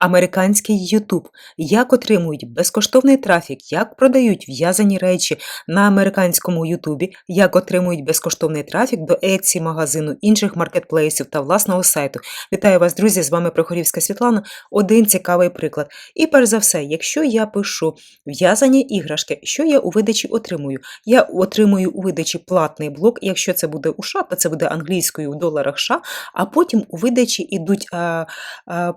Американський Ютуб. Як отримують безкоштовний трафік, як продають в'язані речі на американському Ютубі, як отримують безкоштовний трафік до Etsy магазину, інших маркетплейсів та власного сайту. Вітаю вас, друзі! З вами Прохорівська Світлана. Один цікавий приклад. І перш за все, якщо я пишу в'язані іграшки, що я у видачі отримую? Я отримую у видачі платний блок. Якщо це буде у США, то це буде англійською у доларах США, а потім у видачі йдуть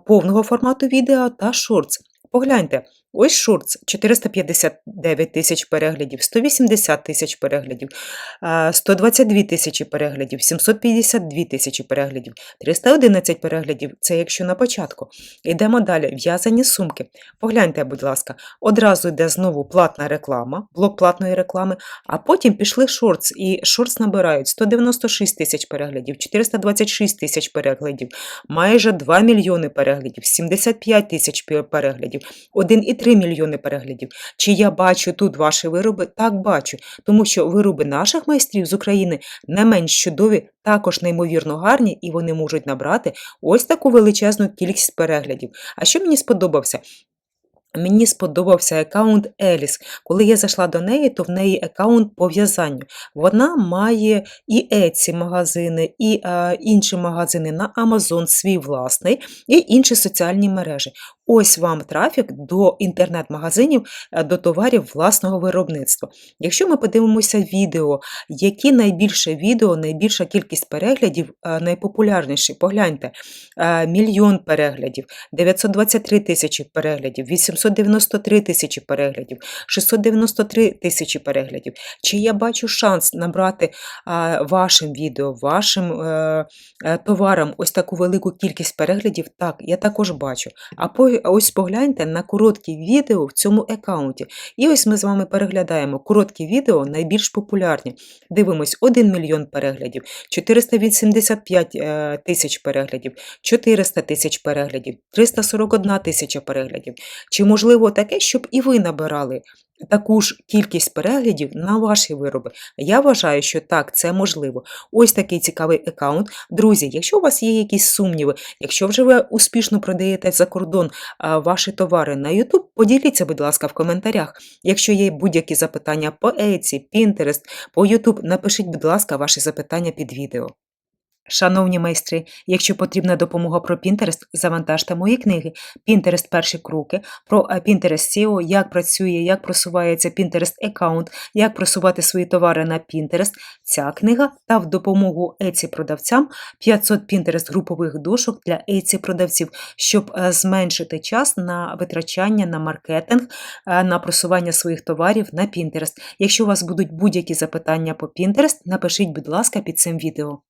повного формату відео та шортс. Погляньте, ось шортс 459 тисяч переглядів, 180 тисяч переглядів, 122 тисячі переглядів, 752 тисячі переглядів, 311 переглядів. Це якщо на початку. Йдемо далі. В'язані сумки. Погляньте, будь ласка, одразу йде знову платна реклама, блок платної реклами, а потім пішли шортс, і шортс набирають 196 тисяч переглядів, 426 тисяч переглядів, майже 2 мільйони переглядів, 75 тисяч пе- переглядів, 1,3 мільйони переглядів. Чи я бачу тут ваші вироби? Так бачу, тому що вироби наших майстрів з України не менш чудові, також неймовірно гарні, і вони можуть набрати ось таку величезну кількість переглядів. А що мені сподобався? Мені сподобався аккаунт Еліс. Коли я зайшла до неї, то в неї аккаунт по в'язанню. Вона має і Etsy магазини, і е, інші магазини на Amazon свій власний, і інші соціальні мережі. Ось вам трафік до інтернет-магазинів, е, до товарів власного виробництва. Якщо ми подивимося відео, які найбільше відео, найбільша кількість переглядів, е, найпопулярніші, погляньте, е, мільйон переглядів, 923 тисячі переглядів, 893 тисячі переглядів, 693 тисячі переглядів. Чи я бачу шанс набрати вашим відео, вашим товарам ось таку велику кількість переглядів? Так, я також бачу. А по, ось погляньте на короткі відео в цьому аккаунті. І ось ми з вами переглядаємо короткі відео найбільш популярні. Дивимось 1 мільйон переглядів, 485 е, тисяч переглядів, 400 тисяч переглядів, 341 тисяча переглядів. Чи можливо таке, щоб і ви набирали таку ж кількість переглядів на ваші вироби? Я вважаю, що так, це можливо. Ось такий цікавий аккаунт. Друзі, якщо у вас є якісь сумніви, якщо вже ви успішно продаєте за кордон ваші товари на YouTube, поділіться, будь ласка, в коментарях. Якщо є будь-які запитання по Etsy, Pinterest, по YouTube, напишіть, будь ласка, ваші запитання під відео. Шановні майстри, якщо потрібна допомога про Pinterest, завантажте мої книги Pinterest перші кроки, про е, Pinterest SEO, як працює, як просувається Pinterest аккаунт, як просувати свої товари на Pinterest. Ця книга та в допомогу Etsy продавцям 500 Pinterest групових дошок для Etsy продавців, щоб е, зменшити час на витрачання на маркетинг, е, на просування своїх товарів на Pinterest. Якщо у вас будуть будь-які запитання по Pinterest, напишіть, будь ласка, під цим відео.